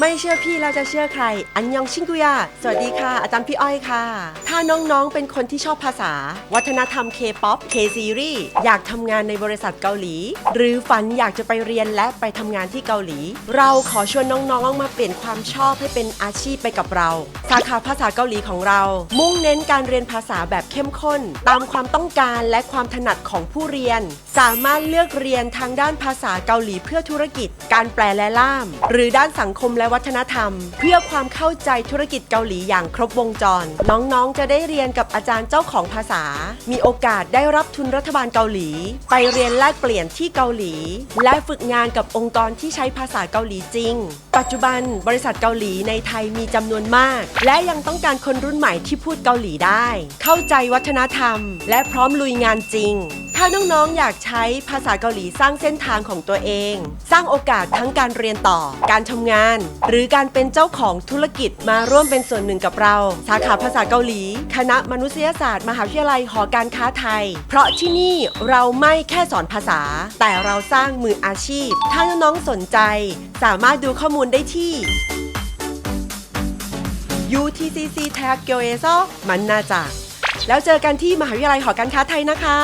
ไม่เชื่อพี่เราจะเชื่อใคร อันยองชิงกุยะสวัสดีค่ะ อาจารย์พี่อ้อยค่ะ ถ้าน้องๆ เป็นคนที่ชอบภาษา วัฒนธรรม K-POP K-Series อยากทำงานในบริษัทเกาหลี หรือฝันอยากจะไปเรียนและไปทำงานที่เกาหลี เราขอชวนน้องๆ มาเปลี่ยนความชอบให้เป็นอาชีพไปกับเรา สาขาภาษาเกาหลีของเรา มุ่งเน้นการเรียนภาษาแบบเข้มข้น ตามความต้องการและความถนัดของผู้เรียน สามารถเลือกเรียนทางด้านภาษาเกาหลีเพื่อธุรกิจ การแปลและล่าม หรือด้านสังคมและวัฒนธรรม เพื่อความเข้าใจธุรกิจเกาหลีอย่างครบวงจร น้องๆ จะได้เรียนกับอาจารย์เจ้าของภาษา มีโอกาสได้รับทุนรัฐบาลเกาหลี ไปเรียนแลกเปลี่ยนที่เกาหลี และฝึกงานกับองค์กรที่ใช้ภาษาเกาหลีจริง ปัจจุบันบริษัทเกาหลีในไทยมีจำนวนมาก และยังต้องการคนรุ่นใหม่ที่พูดเกาหลีได้ เข้าใจวัฒนธรรม และพร้อมลุยงานจริง ถ้าน้องๆ อยากใช้ภาษาเกาหลีสร้างเส้นทางของตัวเอง สร้างโอกาสทั้งการเรียนต่อ การทำงาน หรือการเป็นเจ้าของธุรกิจมาร่วมเป็นส่วนหนึ่งกับเรา สาขาภาษาเกาหลี คณะมนุษยศาสตร์ มหาวิทยาลัยหอการค้าไทย เพราะที่นี่เราไม่แค่สอนภาษา แต่เราสร้างมืออาชีพ ถ้าน้องๆ สนใจ สามารถดูข้อมูลได้ที่ UTCC Tag g y o e s o มันนาจากแล้วเจอกันที่มหาวิทยาลัยหอการค้าไทยนะคะ